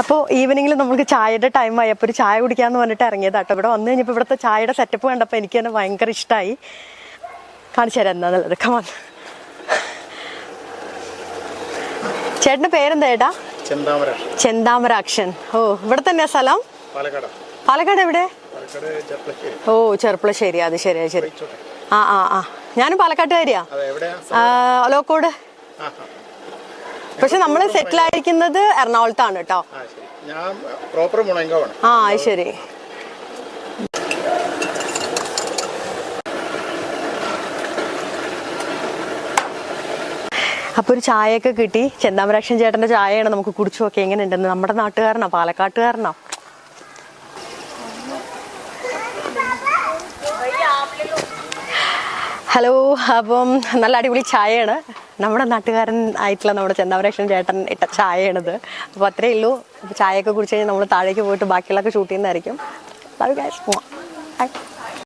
അപ്പോൾ ഈവനിങ്ങിൽ നമുക്ക് ചായയുടെ ടൈമായി അപ്പോൾ ഒരു ചായ കുടിക്കാന്ന് പറഞ്ഞിട്ട് ഇറങ്ങിയതാട്ടോ. ഇവിടെ വന്നു കഴിഞ്ഞപ്പോൾ ഇവിടുത്തെ ചായയുടെ സെറ്റപ്പ് കണ്ടപ്പോൾ എനിക്ക് തന്നെ ഭയങ്കര ഇഷ്ടമായി കാണിച്ചു തരാം എന്താന്നുള്ളത് കമാൻ ചേട്ടന്റെ പേരെന്താ ചെന്താമര ചെന്താമരാക്ഷൻ. ഓ ഇവിടെ തന്നെയാ സ്ഥലം? പാലക്കാട്. എവിടെ? ഓ ചെറുപ്പളശ്ശേരി അത് ശരി അത് ശരി. ആ ആ ആ. ഞാനും പാലക്കാട്ടുകാരിയാ. അതെ എവിടെയാ ആ, ഒലോക്കോട് ആ ആ. പക്ഷെ നമ്മൾ സെറ്റിൽ ആയിരിക്കുന്നത് എറണാകുളത്താണ് കേട്ടോ. ആ ശരി. ഞാൻ പ്രോപ്പർ മുണങ്കാവാണ് ആ ശരി. അപ്പോൾ ഒരു ചായയൊക്കെ കിട്ടി. ചെന്താമരാക്ഷൻ ചേട്ടന്റെ ചായയാണ് നമുക്ക് കുടിച്ചു നോക്കി എങ്ങനെ ഉണ്ടെന്ന് നമ്മുടെ നാട്ടുകാരനോ പാലക്കാട്ടുകാരനാ. ഹലോ അപ്പം നല്ല അടിപൊളി ചായയാണ്. നമ്മുടെ നാട്ടുകാരൻ ആയിട്ടുള്ള നമ്മുടെ ചെന്താമരാക്ഷൻ ചേട്ടൻ ഇട്ട ചായയാണിത്. അപ്പോൾ അത്രയേ ഉള്ളൂ. അപ്പോൾ ചായയൊക്കെ കുടിച്ച് കഴിഞ്ഞാൽ നമ്മൾ താഴേക്ക് പോയിട്ട് ബാക്കിയുള്ളതൊക്കെ ഷൂട്ട് ചെയ്യുന്നതായിരിക്കും. Love guys